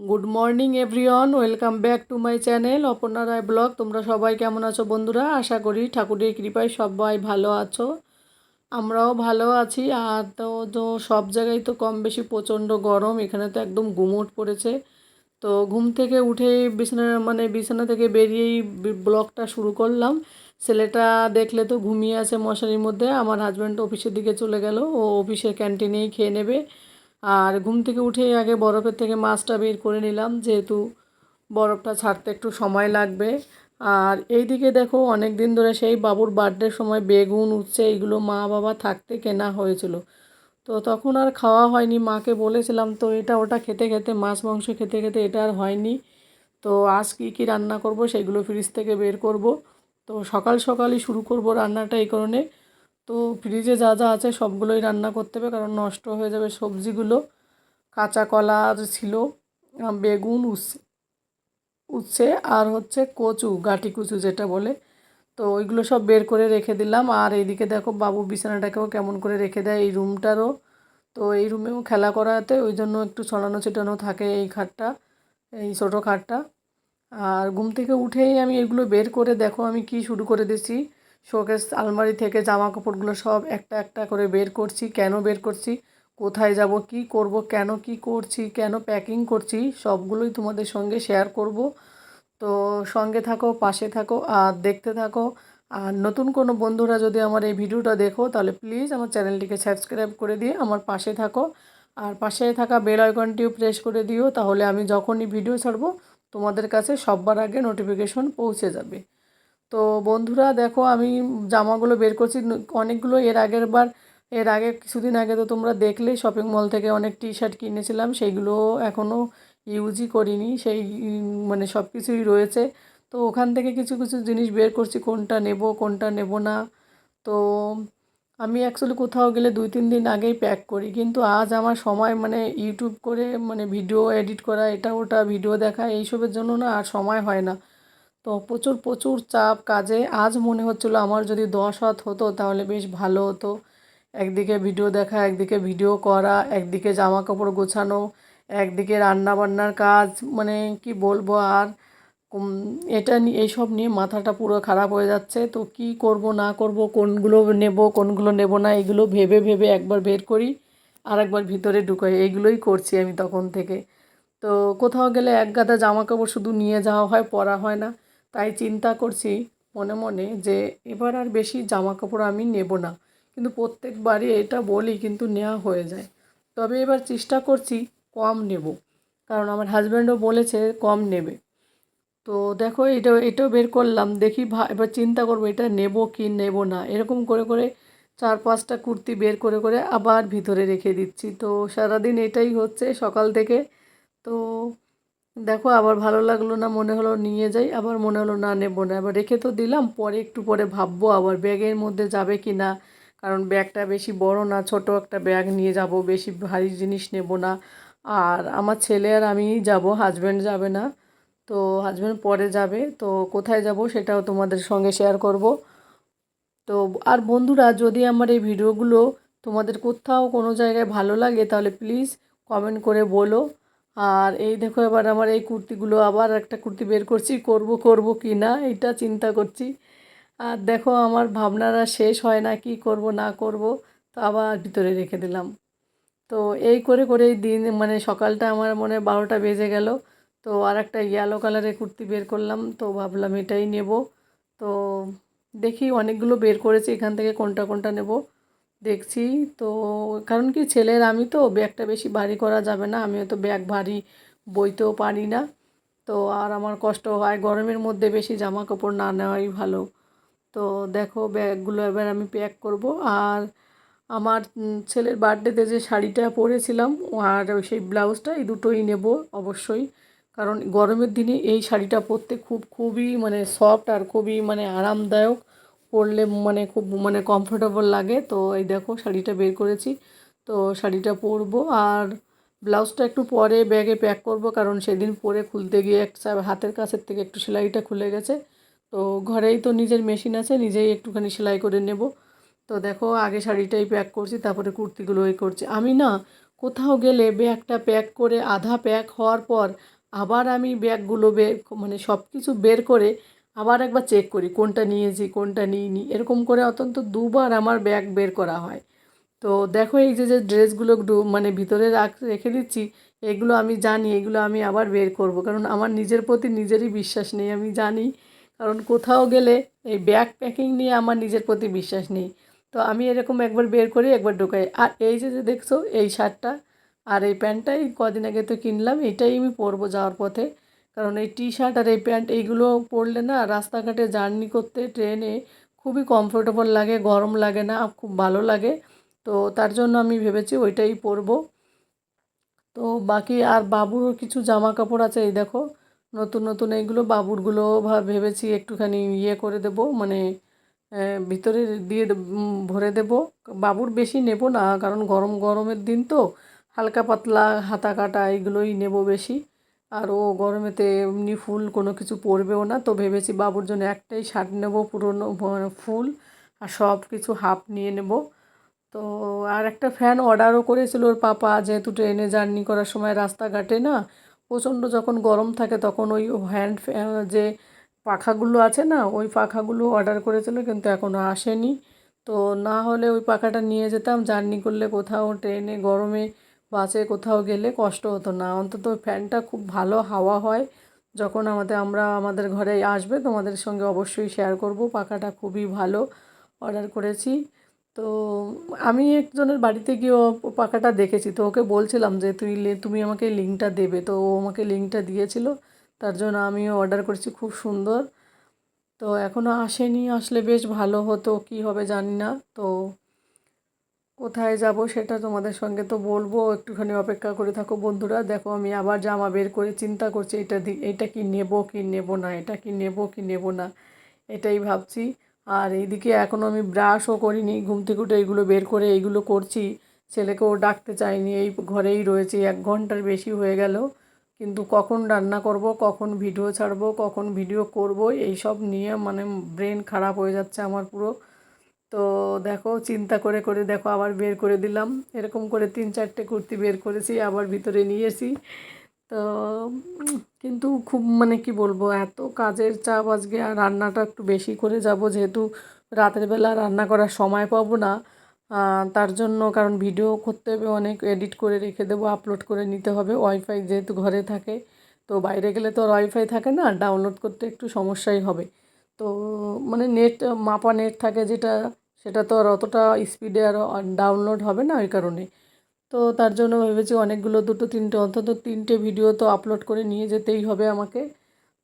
Good morning everyone welcome back to my channel Aparna Roy blog তোমরা সবাই কেমন আছো বন্ধুরা? আশা করি ঠাকুরের কৃপায় সবাই ভালো আছো। আমরাও ভালো আছি। আর তো তো সব জায়গায় তো কম বেশি প্রচণ্ড গরম। এখানে তো একদম গুমোট পড়েছে। তো ঘুম থেকে উঠে বিছানা মানে বিছানা থেকে বেরিয়েই ব্লগটা শুরু করলাম। ছেলেটা দেখলে তো ঘুমিয়ে আছে মশারির মধ্যে। আমার হাজব্যান্ড অফিসের দিকে চলে গেল। ও অফিসের ক্যান্টিনেই খেয়ে নেবে। আর ঘুম থেকে উঠেই আগে বরফের থেকে মাছটা বের করে নিলাম। যেহেতু বরফটা ছাড়তে একটু সময় লাগবে। আর এই দিকে দেখো অনেক দিন ধরে সেই বাবুর বার্থডের সময় বেগুন, উচ্ছে এইগুলো মা বাবা থাকতে কেনা হয়েছিল। তো তখন আর খাওয়া হয়নি। মাকে বলেছিলাম, তো এটা ওটা খেতে খেতে, মাছ, মাংস খেতে খেতে এটা আর হয়নি। তো আজ কী কী রান্না করব, সেগুলো ফ্রিজ থেকে বের করব। তো সকাল সকালই শুরু করব রান্নাটা এই কারণে। তো ফ্রিজে যা যা আছে সবগুলোই রান্না করতে হবে কারণ নষ্ট হয়ে যাবে সবজিগুলো। কাঁচা কলা ছিল বেগুন, উচ্ছে উচ্ছে আর হচ্ছে কচু, গাটি কচু যেটা বলে। তো ওইগুলো সব বের করে রেখে দিলাম। আর এইদিকে দেখো বাবু বিছানাটাকেও কেমন করে রেখে দেয় এই রুমটারও। তো এই রুমেও খেলা করাতে ওই জন্য একটু ছড়ানো ছিটানো থাকে এই খাটটা, এই ছোটো খাটটা। আর ঘুম থেকে উঠেই আমি এগুলো বের করে দেখো আমি কি শুরু করে দিয়েছি। শোকেস, আলমারি থেকে জামা কাপড়গুলো সব একটা একটা করে বের করছি। কেন বের করছি? কোথায় যাব? কি করব? কেন কি করছি? কেন প্যাকিং করছি? সবগুলোই তোমাদের সঙ্গে শেয়ার করব। তো সঙ্গে থাকো, পাশে থাকো, আর দেখতে থাকো। আর নতুন কোনো বন্ধুরা যদি আমার এই ভিডিওটা দেখো, তাহলে প্লিজ আমার চ্যানেলটিকে সাবস্ক্রাইব করে দিয়ে আমার পাশে থাকো। আর পাশে থাকা বেল আইকনটিও প্রেস করে দিও। তাহলে আমি যখনই ভিডিও ছাড়বো তোমাদের কাছে সববার আগে নোটিফিকেশন পৌঁছে যাবে। তো বন্ধুরা, দেখো আমি জামাগুলো বের করছি। অনেকগুলো এর আগের বার, এর আগে কিছুদিন আগে তো তোমরা দেখলে শপিং মল থেকে অনেক টি শার্ট কিনেছিলাম, সেইগুলো এখনও ইউজই করিনি। সেই মানে সব কিছুই রয়েছে। তো ওখান থেকে কিছু কিছু জিনিস বের করছি, কোনটা নেব কোনটা নেব না। তো আমি অ্যাকচুয়ালি কোথাও গেলে দুই, তিন দিন আগেই প্যাক করি। কিন্তু আজ আমার সময় মানে ইউটিউব করে মানে ভিডিও এডিট করা, এটা ওটা ভিডিও দেখা, এইসবের জন্য না আর সময় হয় না। তো প্রচুর প্রচুর চাপ কাজে। আজ মনে হচ্ছিল আমার যদি দশ হাত হতো তাহলে বেশ ভালো হতো। একদিকে ভিডিও দেখা, একদিকে ভিডিও করা, একদিকে জামা কাপড় গোছানো, একদিকে রান্না বান্নার কাজ মানে কি বলব আর? এটা নিয়ে এইসব নিয়ে মাথাটা পুরো খারাপ হয়ে যাচ্ছে। তো কি করব, না করব, কোনগুলো নেব কোনগুলো নেব না, এগুলো ভেবে ভেবে একবার বের করি আর একবার ভিতরে ঢুকাই। এইগুলোই করছি আমি তখন থেকে। তো কোথাও গেলে এক গাদা জামা কাপড় শুধু নিয়ে যাওয়া হয়, পরা হয় না। তাই চিন্তা করছি মনে মনে যে এবার আর বেশি জামা কাপড় আমি নেব না। কিন্তু প্রত্যেকবারই এটা বলি, কিন্তু নেওয়া হয়ে যায়। তবে এবার চেষ্টা করছি কম নেব। কারণ আমার হাজব্যান্ডও বলেছে কম নেবে। তো দেখো এটা, এটাও বের করলাম, দেখি এবার চিন্তা করব এটা নেব কি নেব না। এরকম করে করে চার পাঁচটা কুর্তি বের করে করে আবার ভিতরে রেখে দিচ্ছি। তো সারাদিন এটাই হচ্ছে সকাল থেকে। তো দেখো আবার ভালো লাগল না, মনে হলো নিয়ে যাই, আবার মনে হলো না নেব না। এবার রেখে তো দিলাম, পরে একটু পরে ভাববো আবার ব্যাগের মধ্যে যাবে কি না। কারণ ব্যাগটা বেশি বড় না, ছোট একটা ব্যাগ নিয়ে যাব, বেশি ভারী জিনিস নেব না। আর আমার ছেলে আর আমি যাব হাজব্যান্ড যাবে না। তো হাজব্যান্ড পরে যাবে, তো কোথায় যাব সেটাও তোমাদের সঙ্গে শেয়ার করব। তো আর বন্ধুরা, যদি আমার এই ভিডিওগুলো তোমাদের কোথাও কোনো জায়গায় ভালো লাগে, তাহলে প্লিজ কমেন্ট করে বলো। আর এই দেখো এবার আমার এই কুর্তিগুলো, আবার একটা কুর্তি বের করছি, করব করব কি না, এটা চিন্তা করছি। আর দেখো আমার ভাবনারা শেষ হয় না, কি করব, না করব, তো আবার ভিতরে রেখে দিলাম। তো এই করে করেই দিন মানে সকালটা আমার মনে বারোটা বেজে গেল। তো আর একটা ইয়েলো কালারের কুর্তি বের করলাম, তো ভাবলাম এটাই নেব। তো দেখি অনেকগুলো বের করেছি, এখান থেকে কোনটা কোনটা নেব, দেখছি। তো কারণ কি ছেলের আমি তো ব্যাগটা বেশি ভারী করা যাবে না, আমিও তো ব্যাগ ভারী বইতেও পারি না। তো আর আমার কষ্ট হয়, গরমের মধ্যে বেশি জামা কাপড় না নেওয়াই ভালো। তো দেখো ব্যাগগুলো এবার আমি প্যাক করব। আর আমার ছেলের বার্থডেতে যে শাড়িটা পরেছিলাম, আর সেই ব্লাউজটা, এই দুটোই নেব অবশ্যই। কারণ গরমের দিনে এই শাড়িটা পরতে খুব, খুবই মানে সফট আর খুবই মানে আরামদায়ক। পরলে মানে খুব মানে কমফোর্টেবল লাগে। তো এই দেখো শাড়িটা বের করেছি। তো শাড়িটা পরবো আর ব্লাউজটা একটু পরে ব্যাগে প্যাক করব কারণ সেদিন পরে খুলতে গিয়ে একটা হাতের কাছের থেকে একটু সেলাইটা খুলে গেছে। তো ঘরেই তো নিজের মেশিন আছে, নিজেই একটুখানি সেলাই করে নেব। তো দেখো আগে শাড়িটাই প্যাক করছি, তারপরে কুর্তিগুলো এ করছি। আমি না কোথাও গেলে ব্যাগটা প্যাক করে আধা প্যাক হওয়ার পর আবার আমি ব্যাগগুলো বের মানে সব কিছু বের করে আবার একবার চেক করি, কোনটা নিয়েছি, কোনটা নিইনি। এরকম করে অত্যন্ত দুবার আমার ব্যাগ বের করা হয়। তো দেখো এই যে যে ড্রেসগুলো মানে ভিতরে রাখ, রেখে দিচ্ছি, এগুলো আমি জানি, এগুলো আমি আবার বের করব। কারণ আমার নিজের প্রতি নিজেরই বিশ্বাস নেই, আমি জানি। কারণ কোথাও গেলে এই ব্যাগ প্যাকিং নিয়ে আমার নিজের প্রতি বিশ্বাস নেই। তো আমি এরকম একবার বের করি, একবার ঢোকাই। আর এই যে যে দেখছ, এই শার্টটা আর এই প্যান্টটাই কদিন আগে তো কিনলাম, এটাই আমি পরবো যাওয়ার পথে। কারণ এই টি শার্ট আর এই প্যান্ট, এইগুলো পরলে না রাস্তাঘাটে জার্নি করতে, ট্রেনে খুবই কমফোর্টেবল লাগে, গরম লাগে না, খুব ভালো লাগে। তো তার জন্য আমি ভেবেছি ওইটাই পরবো। তো বাকি আর বাবুরও কিছু জামা কাপড় আছে, এই দেখো, নতুন নতুন এইগুলো বাবুরগুলো ভেবেছি একটুখানি ইয়ে করে দেবো মানে ভিতরে দিয়ে ভরে দেব। বাবুর বেশি নেব না, কারণ গরম গরমের দিন তো হালকা পাতলা হাতা কাটা এগুলোই নেব বেশি। আর ও গরমেতে এমনি ফুল কোনো কিছু পরবেও না। তো ভেবেছি বাবুর জন্য একটাই শার্ট নেব, পুরোনো ভ- ফুল আর সব কিছু হাফ নিয়ে নেব। তো আর একটা ফ্যান অর্ডারও করেছিল ওর পাপা, যেহেতু ট্রেনে জার্নি করার সময় রাস্তাঘাটে না, প্রচণ্ড যখন গরম থাকে তখন ওই হ্যান্ড ফ্যান যে পাখাগুলো আছে না, ওই পাখাগুলো অর্ডার করেছিল কিন্তু এখনও আসেনি। তো না হলে ওই পাখাটা নিয়ে যেতাম, জার্নি করলে কোথাও ট্রেনে গরমে বাসে কোথাও গেলে কষ্ট হতো না। অন্তত ফ্যানটা খুব ভালো হাওয়া হয়। যখন আমাদের, আমরা আমাদের ঘরে আসবে, তোমাদের সঙ্গে অবশ্যই শেয়ার করব। পাখাটা খুবই ভালো অর্ডার করেছি। তো আমি একজনের বাড়িতে গিয়ে পাখাটা দেখেছি। তো ওকে বলছিলাম যে, তুই তুমি আমাকে লিঙ্কটা দেবে। তো ও আমাকে লিঙ্কটা দিয়েছিল। তার জন্য আমিও অর্ডার করেছি, খুব সুন্দর। তো এখনও আসেনি। আসলে বেশ ভালো হতো, কী হবে জানি না। তো কোথায় যাব সেটা তোমাদের সঙ্গে তো বলব। একটুখানি অপেক্ষা করে থাকো বন্ধুরা। দেখো, আমি আবার জামা বের করে চিন্তা করছি, এটা এটা কি নেব কি নেব না, এটা কি নেব কি নেব না, এটাই ভাবছি। আর এইদিকে এখনও আমি ব্রাশও করিনি, ঘুম থেকে উঠে এইগুলো বের করে এইগুলো করছি। ছেলেকেও ডাকতে চাইনি, এই ঘরেই রয়েছি, এক ঘণ্টার বেশি হয়ে গেল। কিন্তু কখন রান্না করব, কখন ভিডিও ছাড়বো, কখন ভিডিও করব এই সব নিয়ে মানে ব্রেন খারাপ হয়ে যাচ্ছে আমার পুরো। তো দেখো, চিন্তা করে করে দেখো, আবার বের করে দিলাম। এরকম করে তিন চারটে কুর্তি বের করেছি, আবার ভিতরে নিয়েছি তো, কিন্তু খুব মানে কি বলব, এত কাজের চাপ আজকে, আর রান্নাটা একটু বেশি করে যাব যেহেতু রাতের বেলা রান্না করার সময় পাবো না। তার জন্য কারণ ভিডিও করতে হবে, অনেক এডিট করে রেখে দেবো, আপলোড করে নিতে হবে। ওয়াইফাই যেহেতু ঘরে থাকে, তো বাইরে গেলে তো আর ওয়াইফাই থাকে না, ডাউনলোড করতে একটু সমস্যাই হবে। তো মানে নেট মাপা নেট থাকে যেটা, সেটা তো আর অতটা স্পিডে আর ডাউনলোড হবে না ওই কারণে। তো তার জন্য ভেবেছি অনেকগুলো দুটো, তিনটে, অন্তত তিনটে ভিডিও তো আপলোড করে নিয়ে যেতেই হবে আমাকে।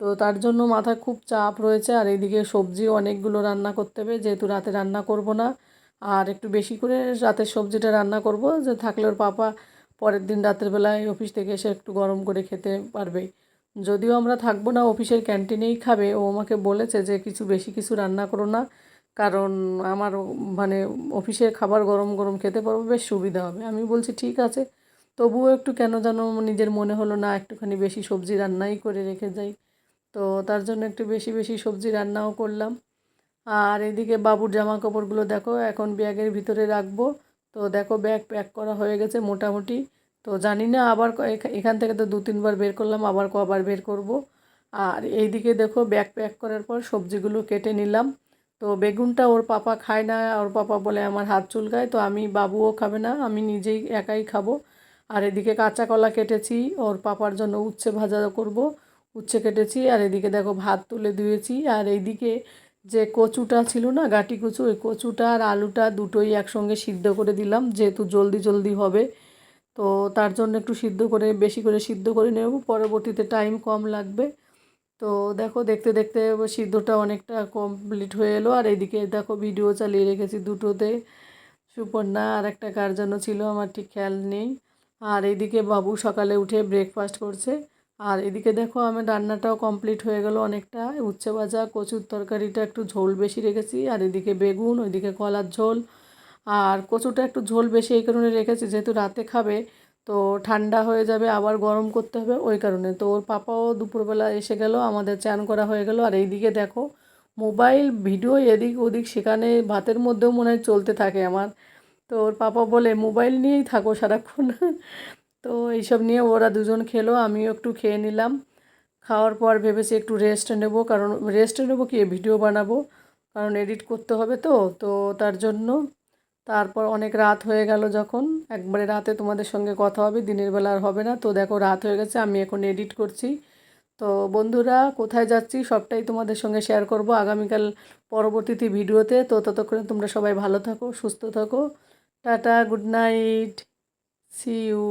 তো তার জন্য মাথায় খুব চাপ রয়েছে আর এইদিকে সবজি অনেকগুলো রান্না করতে হবে, যেহেতু রাতে রান্না করব না। আর একটু বেশি করে রাতের সবজিটা রান্না করব, যে থাকলে ওর পাপা পরের দিন রাতের বেলায় অফিস থেকে এসে একটু গরম করে খেতে পারবে। যদিও আমরা থাকব না, অফিসের ক্যান্টিনেই খাবে। ও আমাকে বলেছে যে, কিছু বেশি কিছু রান্না করো না, কারণ আমার মানে অফিসের খাবার গরম গরম খেতে পারব, বেশ সুবিধা হবে। আমি বলছি, ঠিক আছে। তবুও একটু কেন যেন নিজের মনে হলো, না, একটুখানি বেশি সবজি রান্নাই করে রেখে যাই। তো তার জন্য একটু বেশি বেশি সবজি রান্নাও করলাম। আর এদিকে বাবুর জামা কাপড়গুলো দেখো, এখন ব্যাগের ভিতরে রাখব। তো দেখো, ব্যাগ প্যাক করা হয়ে গেছে মোটামুটি। তো জানি না আবার এখান থেকে তো দু তিনবার বের করলাম, আবার কবার বের করব। আর এইদিকে দেখো ব্যাগ প্যাক করার পর সবজিগুলো কেটে নিলাম। তো বেগুনটা ওর পাপা খায় না, ওর পাপা বলে আমার হাত চুলকায়, তো আমি বাবুও খাবে না, আমি নিজেই একাই খাব। আর এদিকে কাঁচা কলা কেটেছি, ওর পাপার জন্য উচ্ছে ভাজা করব, উচ্ছে কেটেছি। আর এদিকে দেখো ভাত তুলে দিয়েছি। আর এইদিকে যে কচুটা ছিল না, গাটি কচু, ওই কচুটা আর আলুটা দুটোই একসঙ্গে সিদ্ধ করে দিলাম, যেহেতু জলদি জলদি হবে। তো তার জন্য একটু সিদ্ধ করে, বেশি করে সিদ্ধ করে নেব। পরবর্তীতে টাইম কম লাগবে। তো দেখো, দেখতে দেখতে সিদ্ধটা অনেকটা কমপ্লিট হয়ে এলো। আর এদিকে দেখো ভিডিও চালিয়ে রেখেছি দুটোতে। সুপর্ণা আর একটা কার জন্য ছিল, আমার ঠিক খেয়াল নেই। আর এইদিকে বাবু সকালে উঠে ব্রেকফাস্ট করছে। আর এদিকে দেখো, আমার রান্নাটাও কমপ্লিট হয়ে গেল অনেকটা। উচ্ছে ভাজা, কচুর তরকারিটা একটু ঝোল বেশি রেখেছি। আর এদিকে বেগুন, ওইদিকে কলার ঝোল। আর কচুটা একটু ঝোল বেশি এই কারণে রেখেছি, যেহেতু রাতে খাবে, তো ঠান্ডা হয়ে যাবে, আবার গরম করতে হবে ওই কারণে। তো ওর পাপাও দুপুরবেলা এসে গেল, আমাদের চান করা হয়ে গেল। আর এইদিকে দেখো, মোবাইল, ভিডিও, এদিক ওদিক, সেখানে ভাতের মধ্যেও মনে হয় চলতে থাকে আমার। তো ওর পাপা বলে, মোবাইল নিয়েই থাকো সারাক্ষণ। তো এইসব নিয়ে ওরা দুজন খেলো, আমিও একটু খেয়ে নিলাম। খাওয়ার পর ভেবেছি একটু রেস্ট নেব, কারণ রেস্ট নেব কি ভিডিও বানাবো, কারণ এডিট করতে হবে তো তো তার জন্য তারপর অনেক রাত হয়ে গেল যখন। একবারে রাতে তোমাদের সঙ্গে কথা হবে, দিনের বেলা আর হবে না। তো দেখো রাত হয়ে গেছে, আমি এখন এডিট করছি। তো বন্ধুরা, কোথায় যাচ্ছি সবটাই তোমাদের সঙ্গে শেয়ার করব আগামীকাল পরবর্তীতে ভিডিওতে। তো ততক্ষণে তোমরা সবাই ভালো থাকো, সুস্থ থাকো। Tata good night see you